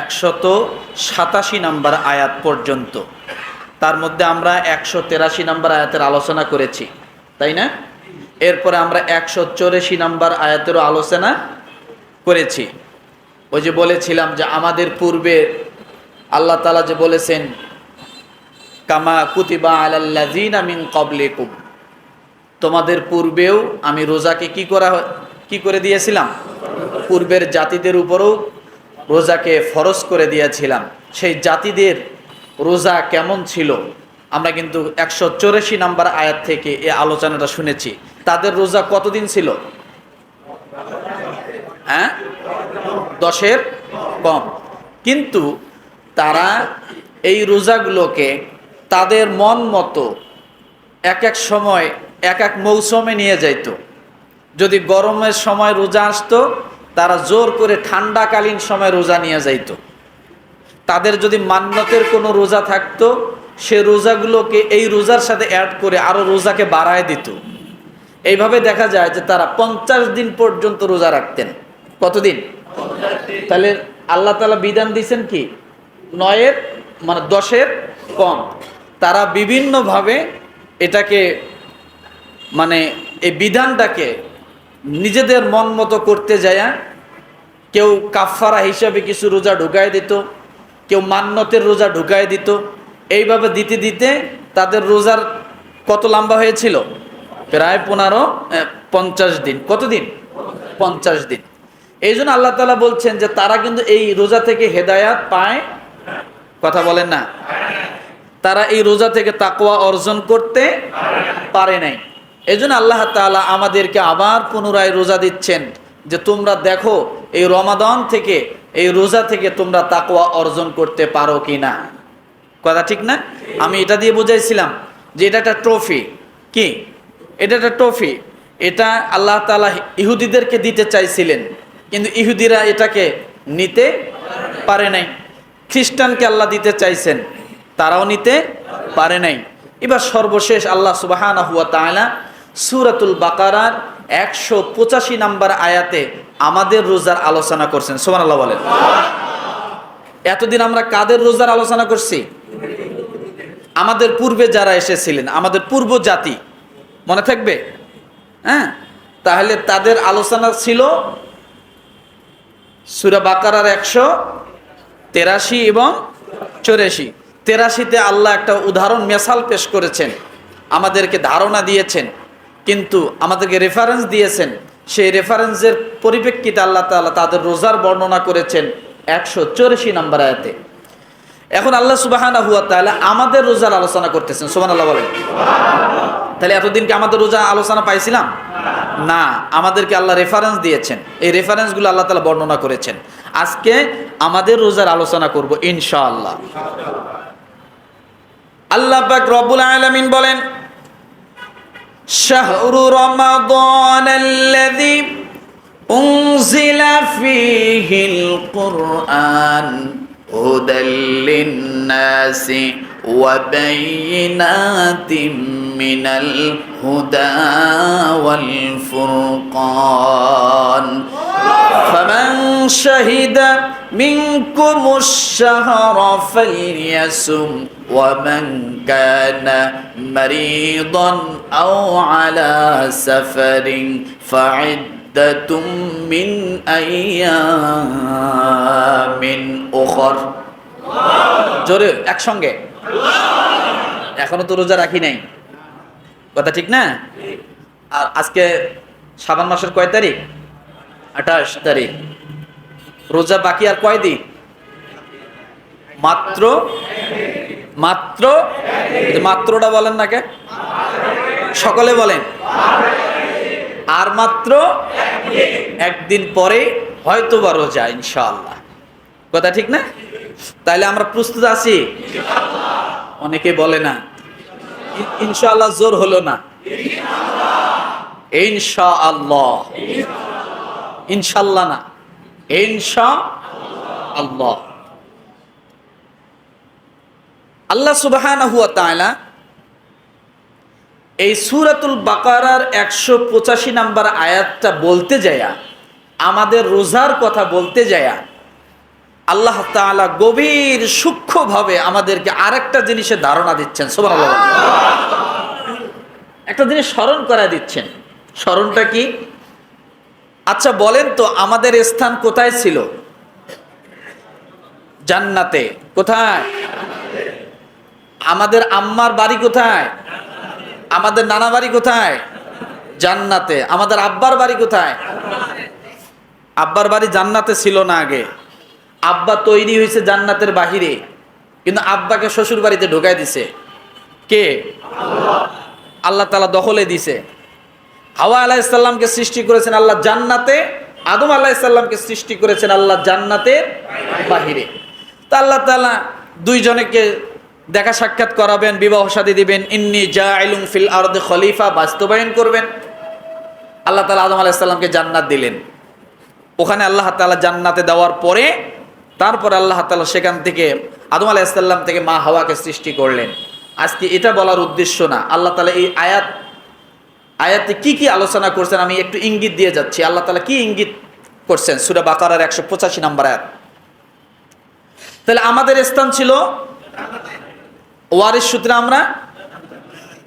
একশত সাতাশি নাম্বার আয়াত পর্যন্ত। তার মধ্যে আমরা একশো তেরাশি নাম্বার আয়াতের আলোচনা করেছি, তাই না? এরপরে আমরা একশো চৌরাশি নাম্বার আয়াতেরও আলোচনা করেছি। ওই যে বলেছিলাম যে আমাদের পূর্বে আল্লাহ তালা যে বলেছেন, কামা কুতিবা আলাল্লাজিনা মিন কবলিকুম তোমাদের পূর্বেও আমি রোজাকে কি করা কি করে দিয়েছিলাম? পূর্বের জাতিদের উপরেও রোজাকে ফরজ করে দিয়েছিলাম। সেই জাতিদের রোজা কেমন ছিল? আমরা কিন্তু একশো চৌরাশি নাম্বার আয়াত থেকে এ আলোচনাটা শুনেছি। তাদের রোজা কতদিন ছিল? হ্যাঁ? দশের কম। কিন্তু তারা এই রোজাগুলোকে তাদের মন মতো এক এক সময়, এক এক মৌসুমে নিয়ে যাইত। যদি গরমের সময় রোজা আসতো তারা জোর করে ঠান্ডাকালীন সময় রোজা নিয়ে যাইত। তাদের যদি মান্যতের কোনো রোজা থাকতো, সে রোজাগুলোকে এই রোজার সাথে অ্যাড করে আরও রোজাকে বাড়ায় দিত। এইভাবে দেখা যায় যে তারা পঞ্চাশ দিন পর্যন্ত রোজা রাখতেন। কতদিন? তাহলে আল্লাহ তালা বিধান দিয়েছেন কি? নয়ের মানে দশের কম। তারা বিভিন্নভাবে এটাকে মানে এই বিধানটাকে নিজেদের মন মতো করতে যায় কেউ কাফারা হিসাবে কিছু রোজা ঢুকায় দিত, কেউ মান্যতের রোজা ঢুকায় দিত। এইভাবে দিতে দিতে তাদের রোজার কত লম্বা হয়েছিল? প্রায় পনেরো পঞ্চাশ দিন। কতদিন? পঞ্চাশ দিন। এই জন্য আল্লাহ তালা বলছেন যে তারা কিন্তু এই রোজা থেকে হেদায়াত পায়। কথা বলেন না। তারা এই রোজা থেকে তাকওয়া অর্জন করতে পারে নাই। এই জন্য আল্লাহ তাআলা আমাদেরকে আবার পুনরায় রোজা দিচ্ছেন যে তোমরা দেখো এই রমাদান থেকে, এই রোজা থেকে তোমরা তাকওয়া অর্জন করতে পারো কি না কথা ঠিক না? আমি এটা দিয়ে বুঝাইছিলাম যে এটা একটা ট্রফি। কি? এটা একটা ট্রফি। এটা আল্লাহ তালা ইহুদিদেরকে দিতে চাইছিলেন, কিন্তু ইহুদিরা এটাকে নিতে পারে নাই। খ্রিস্টানকে আল্লাহ দিতে চাইছেন, তারাও নিতে পারে নাই। এবার সর্বশেষ আল্লাহ সুবাহানা হুয়া তাআলা সুরাতুল বাকারার একশো পঁচাশি নাম্বার আয়াতে আমাদের রোজার আলোচনা করছেন। সোমান আল্লাহ বলেন। এতদিন আমরা কাদের রোজার আলোচনা করছি? আমাদের পূর্বে যারা এসেছিলেন, আমাদের পূর্ব জাতি, মনে থাকবে? হ্যাঁ? তাহলে তাদের আলোচনা ছিল সুরা বাকারার একশো তেরাশি এবং চৌরাশি। তেরাশিতে আল্লাহ একটা উদাহরণ মেসাল পেশ করেছেন। আমাদেরকে ধারণা দিয়েছেন। কিন্তু আমাদেরকে রেফারেন্স দিয়েছেন। সেই রেফারেন্সের পরিপ্রেক্ষিতে আল্লাহ তাআলা তাদের রোজার বর্ণনা করেছেন একশো চৌরাশি নাম্বার আয়াতে। এখন আল্লাহ সুবাহানা হুয়া তাহলে আমাদের রোজার আলোচনা করতেছেন সোমান আল্লাহ বলেন। তাহলে এতদিন কি আমাদের রোজা আলোচনা পাইছিলাম? না, আমাদেরকে আল্লাহ রেফারেন্স দিয়েছেন। এই রেফারেন্সগুলো আল্লাহ তালা বর্ণনা করেছেন। আজকে আমাদের রোজার আলোচনা করব ইনশাআল্লাহ। আল্লাহ পাক রব্বুল আলামিন বলেন شهر رمضان الذي أنزل فيه القرآن هدى للناس وبينات من الهدى والفرقان. فمن شهد منكم الشهر فليسم ومن كان مريضا أو على سفر فعدة من أيام أخر জোরে একসঙ্গে এখনো তো রোজা রাখি নাই কথা ঠিক না আর আজকে সাবান মাসের কয় তারিখ আঠাশ তারিখ রোজা বাকি আর কয় দিন মাত্র মাত্র? যে মাত্রটা বলেন না কে? সকলে বলেন। আর মাত্র? একদিন পরে হয়তো বা রোজা ইনশাল্লাহ কথা ঠিক না? তাইলে আমরা প্রস্তুত আছি? অনেকে বলে না ইনশাল্লাহ জোর হলো না। ইনশাআল্লাহ। ইনশাল্লাহ না। ইনশা আল্লাহ আল্লাহ সুবহানাহু ওয়া তাআলা এই সূরাতুল বাকারার একশো পঁচাশি নাম্বার আয়াতটা বলতে যায়া, আমাদের রোজার কথা বলতে যায়া, আল্লাহ তাআলা গভীর সূক্ষ্মভাবে আমাদেরকে আরেকটা জিনিসের ধারণা দিচ্ছেন। সুবহানাল্লাহ। একটা জিনিস স্মরণ করা দিচ্ছেন। স্মরণটা কি? আচ্ছা বলেন তো, আমাদের স্থান কোথায় ছিল? জান্নাতে। কোথায়? আমাদের আম্মার বাড়ি কোথায়? আমাদের নানা বাড়ি কোথায়? জান্নাতে। আমাদের আব্বার বাড়ি কোথায়? আব্বার বাড়ি জান্নাতে ছিল না আগে। আব্বা তৈরি হয়েছে জান্নাতের বাহিরে। কিন্তু আব্বাকে শ্বশুর বাড়িতে ঢোকায় দিছে। কে? আল্লাহ তালা দখলে দিছে। হাওয়া আলাইসাল্লামকে সৃষ্টি করেছেন আল্লাহ জান্নাতে। আদম আলাইসাল্লামকে সৃষ্টি করেছেন আল্লাহ জান্নাতের বাহিরে। তা আল্লাহ তালা দুইজনকে দেখা সাক্ষাৎ করাবেন, বিবাহ সাদী দিবেন। ইন্নি জাইলুম ফিল আরদে খলিফা, বাস্তবায়ন করবেন। আল্লাহ তালা আদম আলাইসাল্লামকে জান্নাত দিলেন। ওখানে আল্লাহ তালা জান্নাতে দেওয়ার পরে, তারপর আল্লাহ তালা সেখান থেকে আদম আলাইসাল্লাম থেকে মা হাওয়াকে সৃষ্টি করলেন। আজকে এটা বলার উদ্দেশ্য না। আল্লাহ তালা এই আয়াত আয়াতে কি কি আলোচনা করছেন আমি একটু ইঙ্গিত দিয়ে যাচ্ছি। আল্লাহ তালা কি ইঙ্গিত করছেন? সুরা বাকারার একশো পঁচাশি নম্বর আয়াত। তাহলে আমাদের স্থান ছিল ওয়ারিস সূত্রে আমরা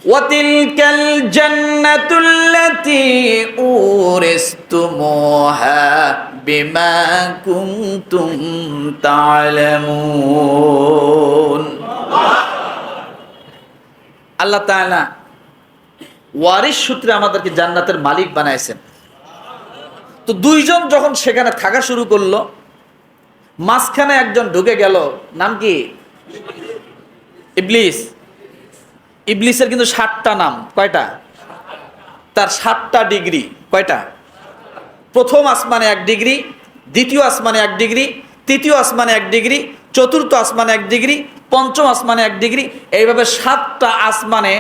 وتلك الجنة التي أورثتموها بما كنتم تعلمون আল্লাহ তাআলা ওয়ারিস সূত্রে আমাদেরকে জান্নাতের মালিক বানাইছেন তো দুইজন যখন সেখানে থাকা শুরু করলো মাঝখানে একজন ঢুকে গেল নাম কি ইবলিস। ইবলিসের কিন্তু ষাটটা নাম। কয়টা? তার সাতটা ডিগ্রি। কয়টা? প্রথম আসমানে এক ডিগ্রি, দ্বিতীয় আসমানে এক ডিগ্রি, তৃতীয় আসমানে এক ডিগ্রি, চতুর্থ আসমানে এক ডিগ্রি, পঞ্চম আসমানে এক ডিগ্রি। এইভাবে সাতটা আসমানে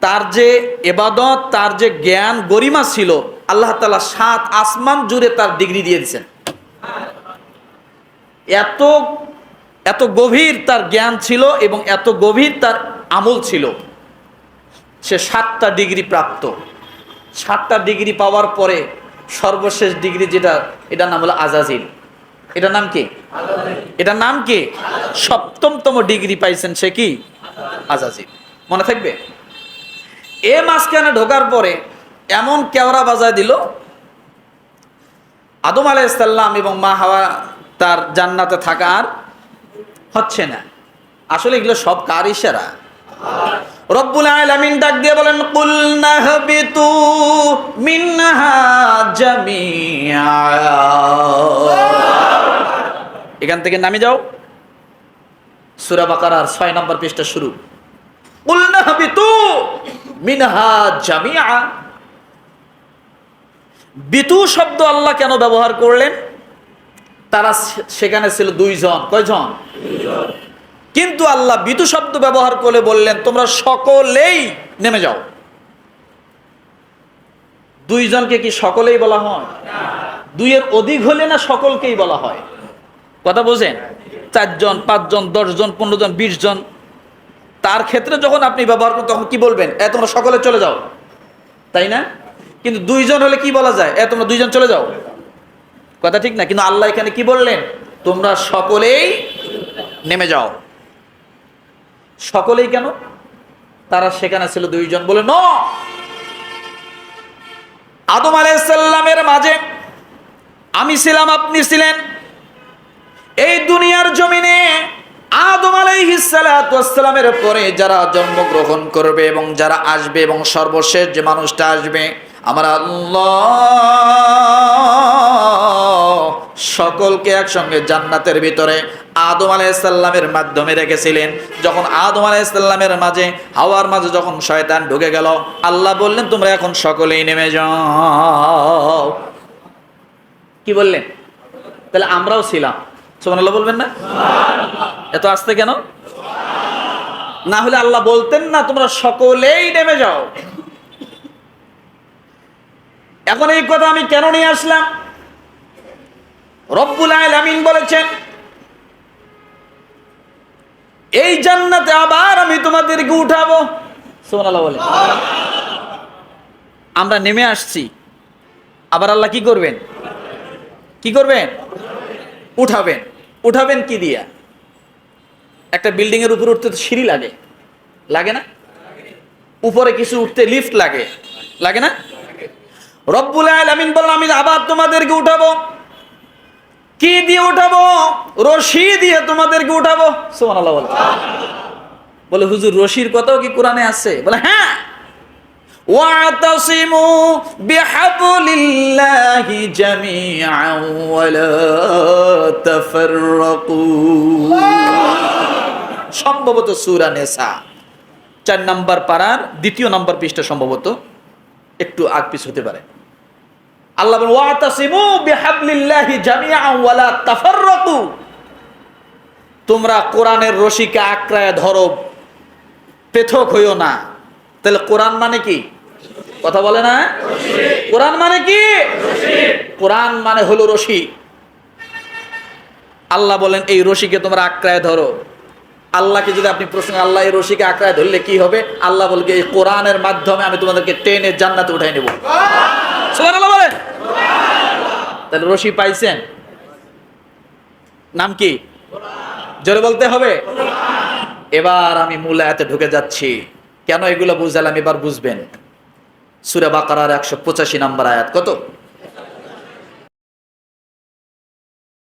তার যে এবাদত তার যে জ্ঞান গরিমা ছিল, আল্লাহ তালা সাত আসমান জুড়ে তার ডিগ্রি দিয়ে দিয়েছেন। এত এত গভীর তার জ্ঞান ছিল এবং এত গভীর তার আমল ছিল। সে সাতটা ডিগ্রি প্রাপ্ত। সাতটা ডিগ্রি পাওয়ার পরে সর্বশেষ ডিগ্রি যেটা, এটার নাম হলো আজাজিল। এটার নাম কি? এটার নাম কি? সপ্তমতম ডিগ্রি পাইছেন সে কি? আজাজিল। মনে থাকবে? এ মাঝখানে ঢোকার পরে এমন কেওড়া বাজায় দিল, আদম আলাইসাল্লাম এবং মা হাওয়া তার জান্নাতে থাকা আর হচ্ছে না। আসলে এগুলো সব কার ইশারা? রব্বুল আলামিন ডাক দিয়ে বলেন, কুল নাহবিতু মিনহা জামিআ। এখান থেকে নামে যাও। সূরা বাকারার 6 নম্বর পৃষ্ঠা শুরু। কুল নাহবিতু মিনহা জামিআ। বিতু শব্দ আল্লাহ কেন ব্যবহার করলেন? তারা সেখানে ছিল দুইজন। কয়জন? কিন্তু আল্লাহ বিতু শব্দ ব্যবহার করে বললেন, তোমরা সকলেই নেমে যাও। দুইজনকে কি সকলেই বলা হয়? দুইয়ের অধিক হলে না সকলকেই বলা হয়? কথা বোঝেন? চারজন, পাঁচজন, দশজন পনেরো জন বিশ জন তার ক্ষেত্রে যখন আপনি ব্যবহার করেন, তখন কি বলবেন? এ, তোমরা সকলে চলে যাও। তাই না? কিন্তু দুইজন হলে কি বলা যায়? এ, তোমরা দুইজন চলে যাও। কথা ঠিক না? কিন্তু আল্লাহ এখানে কি বললেন? তোমরা সকলেই নেমে যাও। সকলেই কেন? তারা সেখানে ছিল দুইজন বলে, ন! আদম আলাইসাল্লামের মাঝে আমি ছিলাম, আপনি ছিলেন। এই দুনিয়ার জমিনে আদম আলাইহিসালামের পরে যারা জন্মগ্রহণ করবে এবং যারা আসবে এবং সর্বশেষ যে মানুষটা আসবে, আমার আল্লাহ সকলকে একসঙ্গে জান্নাতের ভিতরে আদম আলাইসাল্লামের মাধ্যমে রেখেছিলেন। যখন আদম আলাইসাল্লামের মাঝে, হাওয়ার মাঝে যখন শয়তান ঢুকে গেল, আল্লাহ বললেন, তোমরা এখন সকলেই নেমে যাও। কি বললেন? তাহলে আমরাও ছিলাম। সোমানাল্লাহ বলবেন না? এত আসতে কেন? না হলে আল্লাহ বলতেন না, তোমরা সকলেই নেমে যাও। এখন এই কথা আমি কেন নিয়ে আসলাম? রব্বুল আলামিন বলেছেন, এই জান্নাতে আবার আমি তোমাদেরকে উঠাবো। সোমানাল্লাহ বলে। আমরা নেমে আসছি। আবার আল্লাহ কি করবেন? কি করবেন? উঠাবেন। উঠাবেন কি দিয়া? একটা বিল্ডিং এর উপরে উঠতে তো সিঁড়ি লাগে। লাগে না? উপরে কিছু উঠতে লিফট লাগে। লাগে না? রব্বুল আলামিন বললাম আমি আবার তোমাদেরকে উঠাবো। কি দিয়ে উঠাবো রশি দিয়ে তোমাদেরকে উঠাবো সুবহানাল্লাহ বলে বলে হুজুর রশির কথাও কি কোরআনে আছে বলে হ্যাঁ واعتصموا بحبل الله جميعا ولا تفرقوا সম্ভবত সূরা নেসা চার নাম্বার পাড়ার দ্বিতীয় নাম্বার পৃষ্ঠা সম্ভবত একটু আগ পিছ হতে পারে আল্লাহ বলেন, ওয়াতাসিমু বিহাবলিল্লাহি জামিআন ওয়ালা তাফাররাকু। তোমরা কোরআনের রশিকে আঁকড়ায় ধরো, পৃথক হইও না। তাহলে কোরআন মানে কি? কথা বলে না? কোরআন মানে কি? কোরআন মানে হলো রশি। আল্লাহ বলেন, এই রশিকে তোমরা আঁকড়ায় ধরো। আল্লাহকে যদি আপনি প্রশ্ন আল্লাহ এই রশিকে আঁকড়ায় ধরলে কি হবে? আল্লাহ বলবে, এই কোরআনের মাধ্যমে আমি তোমাদেরকে টেনে জান্নাতে উঠাই নেব। বলেন। তাহলে রশি পাইছেন? নাম কি? জোরে বলতে হবে? এবার আমি মূল আয়াতে ঢুকে যাচ্ছি। কেন এগুলো বুঝালাম? এবার বুঝবেন। সুরে বাকার একশো পঁচাশি নাম্বার আয়াত। কত?